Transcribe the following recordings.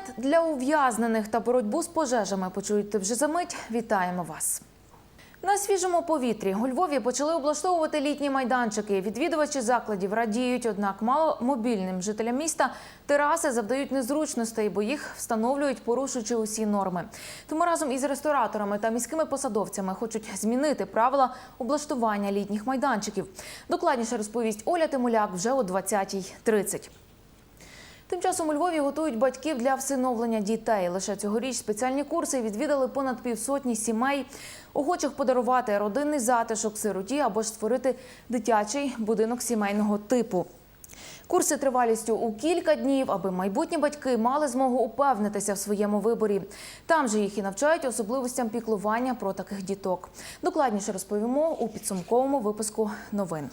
Інтернет для ув'язнених та боротьбу з пожежами почуєте вже за мить. Вітаємо вас. На свіжому повітрі у Львові почали облаштовувати літні майданчики. Відвідувачі закладів радіють, однак маломобільним жителям міста тераси завдають незручностей, бо їх встановлюють, порушуючи усі норми. Тому разом із рестораторами та міськими посадовцями хочуть змінити правила облаштування літніх майданчиків. Докладніше розповість Оля Тимуляк вже о 20.30. Тим часом у Львові готують батьків для всиновлення дітей. Лише цьогоріч спеціальні курси відвідали понад півсотні сімей. Охочих подарувати родинний затишок сироті або ж створити дитячий будинок сімейного типу. Курси тривалістю у кілька днів, аби майбутні батьки мали змогу упевнитися в своєму виборі. Там же їх і навчають особливостям піклування про таких діток. Докладніше розповімо у підсумковому випуску новин.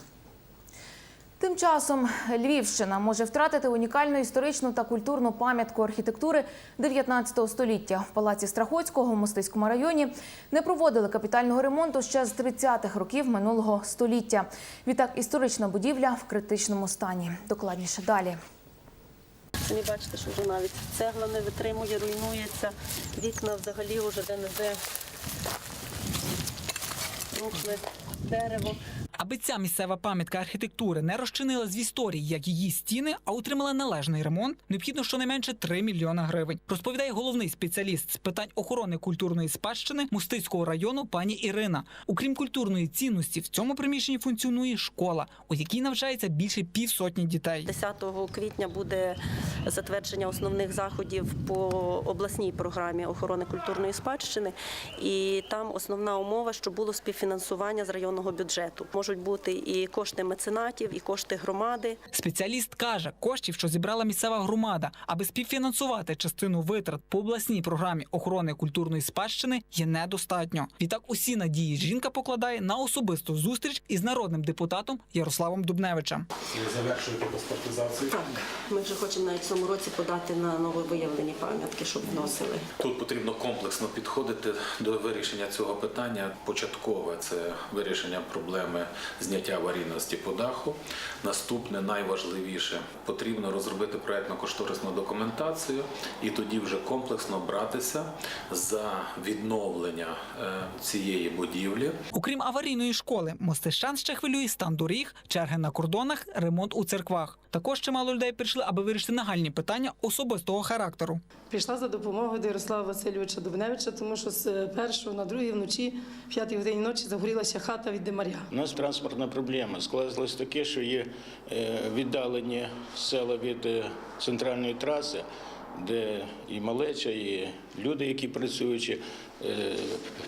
Тим часом Львівщина може втратити унікальну історичну та культурну пам'ятку архітектури 19 століття. В палаці Страхоцького у Мостиському районі не проводили капітального ремонту ще з 30-х років минулого століття. Відтак історична будівля в критичному стані. Докладніше далі. Самі бачите, що вже навіть цегла не витримує, руйнується, вікна взагалі вже де-не-де рухне дерево. Аби ця місцева пам'ятка архітектури не розчинила з історії, як її стіни, а отримала належний ремонт, необхідно щонайменше 3 мільйона гривень. Розповідає головний спеціаліст з питань охорони культурної спадщини Мустицького району пані Ірина. Окрім культурної цінності, в цьому приміщенні функціонує школа, у якій навчається більше півсотні дітей. 10 квітня буде затвердження основних заходів по обласній програмі охорони культурної спадщини, і там основна умова, щоб було співфінансування з районного бюджету. Можуть бути і кошти меценатів, і кошти громади. Спеціаліст каже, коштів, що зібрала місцева громада, аби співфінансувати частину витрат по обласній програмі охорони культурної спадщини, є недостатньо. Відтак усі надії жінка покладає на особисту зустріч із народним депутатом Ярославом Дубневичем. Ви завершуєте паспортизацію. Так, ми вже хочемо навіть в цьому році подати на нововиявлені пам'ятки, щоб вносили. Тут потрібно комплексно підходити до вирішення цього питання. Початкове це вирішення проблеми зняття аварійності по даху. Наступне найважливіше потрібно розробити проектно-кошторисну документацію і тоді вже комплексно братися за відновлення е, цієї будівлі. Окрім аварійної школи, мостищан ще хвилює стан доріг, черги на кордонах, ремонт у церквах. Також чимало людей прийшли, аби вирішити нагальні питання особистого характеру. Прийшла за допомогою до Ярослава Васильовича Дубневича, тому що з першого на другий вночі, в п'ятій годині ночі, загорілася хата від димаря. У нас транспортна проблема. Склалось таке, що є е, віддалені села від е, центральної траси, де і малеча, і люди, які працюючи, е,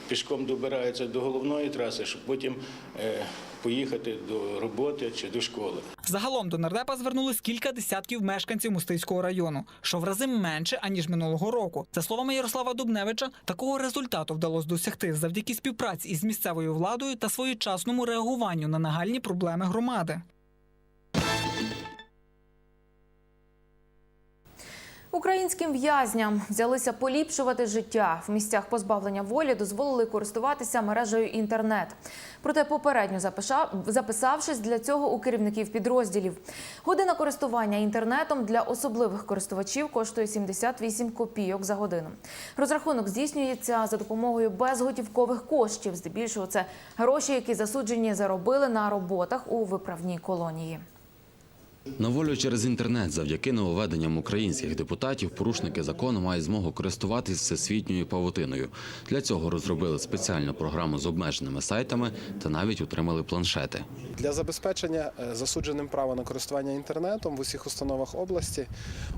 пішком добираються до головної траси, щоб потім е, поїхати до роботи чи до школи. Загалом до нардепа звернулись кілька десятків мешканців Мустийського району, що в рази менше аніж минулого року. За словами Ярослава Дубневича, такого результату вдалося досягти завдяки співпраці із місцевою владою та своєчасному реагуванню на нагальні проблеми громади. Українським в'язням взялися поліпшувати життя. В місцях позбавлення волі дозволили користуватися мережею інтернет. Проте попередньо записавшись для цього у керівників підрозділів. Година користування інтернетом для особливих користувачів коштує 78 копійок за годину. Розрахунок здійснюється за допомогою безготівкових коштів. Здебільшого це гроші, які засуджені заробили на роботах у виправній колонії. На волю через інтернет завдяки нововведенням українських депутатів порушники закону мають змогу користуватись всесвітньою павутиною. Для цього розробили спеціальну програму з обмеженими сайтами та навіть отримали планшети. Для забезпечення е, засудженим права на користування інтернетом в усіх установах області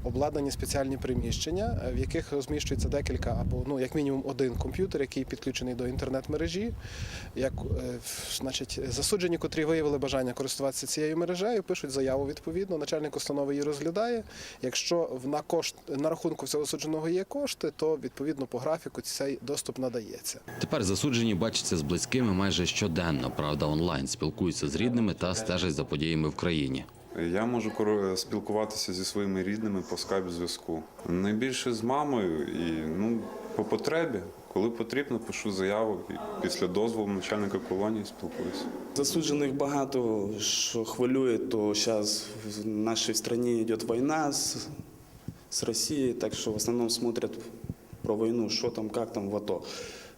обладнані спеціальні приміщення, е, в яких розміщується декілька або ну як мінімум один комп'ютер, який підключений до інтернет-мережі. Як е, значить, засуджені, котрі виявили бажання користуватися цією мережею, пишуть заяву відповідно. Начальник установи її розглядає. Якщо в- на кошт на рахунку цього засудженого є кошти, то відповідно по графіку цей доступ надається. Тепер засуджені бачаться з близькими майже щоденно. Правда, онлайн спілкуються з рідними та стежать за подіями в країні. Я можу спілкуватися зі своїми рідними по скайп зв'язку. Найбільше з мамою і ну по потребі, коли потрібно, пишу заяву і після дозволу начальника колонії спілкуюся. Засуджених багато що хвилює, то зараз в нашій країні йде війна з з Росією, так що в основному смотрять про війну, що там, як там в АТО.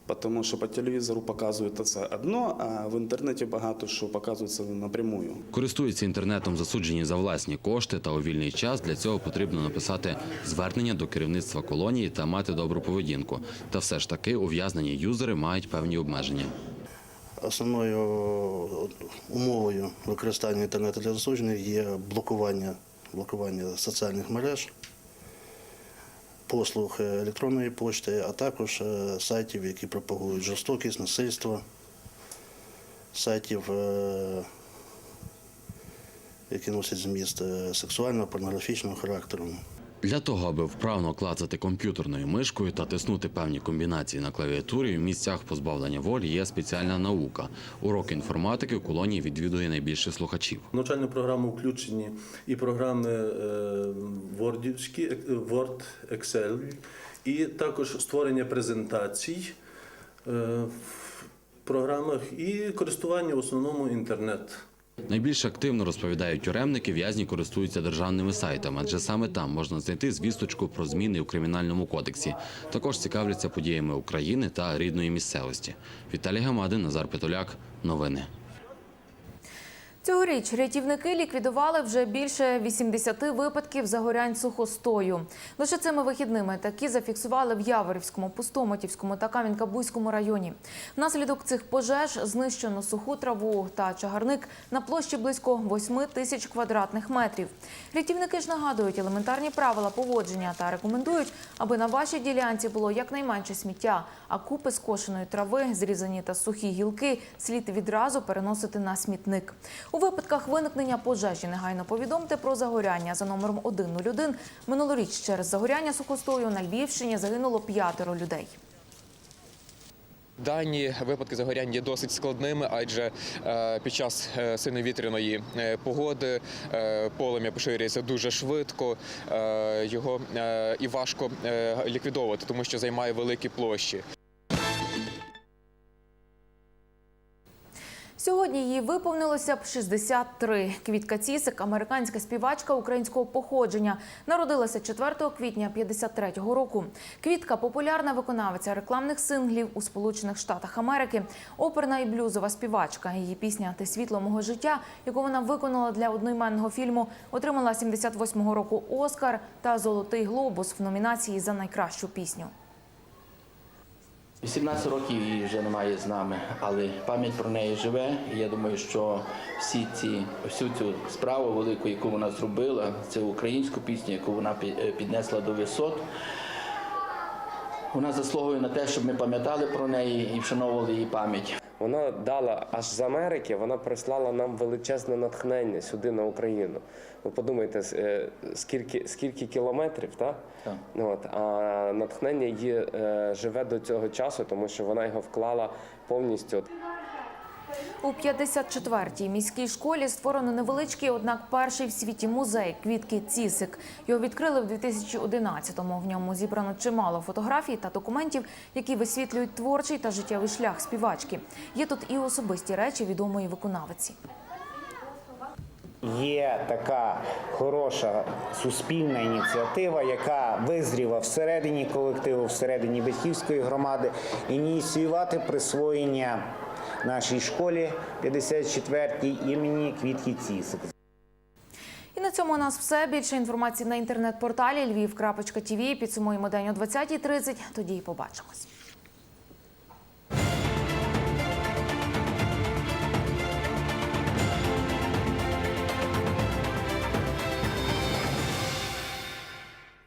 Потому що по телевізору показують це одно, а в інтернеті багато що показується напрямую. Користуються інтернетом засуджені за власні кошти та у вільний час. Для цього потрібно написати звернення до керівництва колонії та мати добру поведінку. Та все ж таки ув'язнені юзери мають певні обмеження. Основною умовою використання інтернету для засуджених є блокування, блокування соціальних мереж, послуг електронної пошти, а також е, сайтів, які пропагують жорстокість, насильство, сайтів, е, які носять зміст е, сексуального, порнографічного характеру. Для того, аби вправно клацати комп'ютерною мишкою та тиснути певні комбінації на клавіатурі, в місцях позбавлення волі є спеціальна наука. Уроки інформатики в колонії відвідує найбільше слухачів. Навчальну програму включені і програми е, Wordівські, е, Word, Excel, і також створення презентацій е, в програмах і користування в основному інтернет. Найбільш активно розповідають тюремники, в'язні користуються державними сайтами, адже саме там можна знайти звісточку про зміни у кримінальному кодексі. Також цікавляться подіями України та рідної місцевості. Віталій Гамадин, Назар Петоляк. Новини. Цьогоріч рятівники ліквідували вже більше 80 випадків загорянь сухостою. Лише цими вихідними такі зафіксували в Яворівському, Пустоматівському та Кам'янка-Бузькому районі. Внаслідок цих пожеж знищено суху траву та чагарник на площі близько 8 тисяч квадратних метрів. Рятівники ж нагадують елементарні правила поводження та рекомендують, аби на вашій ділянці було якнайменше сміття, а купи скошеної трави, зрізані та сухі гілки слід відразу переносити на смітник. У випадках виникнення пожежі негайно повідомте про загоряння за номером 101. Минулоріч через загоряння сухостою на Львівщині загинуло п'ятеро людей. Дані випадки загоряння є досить складними, адже е, під час е, сильної вітряної е, погоди полум'я поширюється дуже швидко, його і важко ліквідовувати, тому що займає великі площі. Сьогодні їй виповнилося б 63. Квітка Цісик, американська співачка українського походження, народилася 4 квітня 53-го року. Квітка популярна виконавиця рекламних синглів у Сполучених Штатах Америки, оперна і блюзова співачка. Її пісня Ти світло мого життя, яку вона виконала для одноіменного фільму, отримала 78-го року Оскар та Золотий глобус в номінації за найкращу пісню. 18 років її вже немає з нами, але пам'ять про неї живе. І я думаю, що всі ці всю цю справу велику, яку вона зробила, це українську пісню, яку вона е, піднесла до висот. Вона заслуговує на те, щоб ми пам'ятали про неї і вшановували її пам'ять. Вона дала аж з Америки, вона прислала нам величезне натхнення сюди на Україну. Ви подумайте, е, скільки, скільки кілометрів, та? Так. От, а натхнення її е, живе до цього часу, тому що вона його вклала повністю. У 54-й міській школі створено невеличкий, однак перший в світі музей квітки Цісик. Його відкрили в 2011-му. В ньому зібрано чимало фотографій та документів, які висвітлюють творчий та життєвий шлях співачки. Є тут і особисті речі відомої виконавиці. Є така хороша суспільна ініціатива, яка визріла всередині колективу, всередині батьківської громади, ініціювати присвоєння нашій школі 54-й імені Квітки Цісик. І на цьому у нас все. Більше інформації на інтернет-порталі Львів.тв. Підсумуємо день о 20.30. Тоді і побачимось.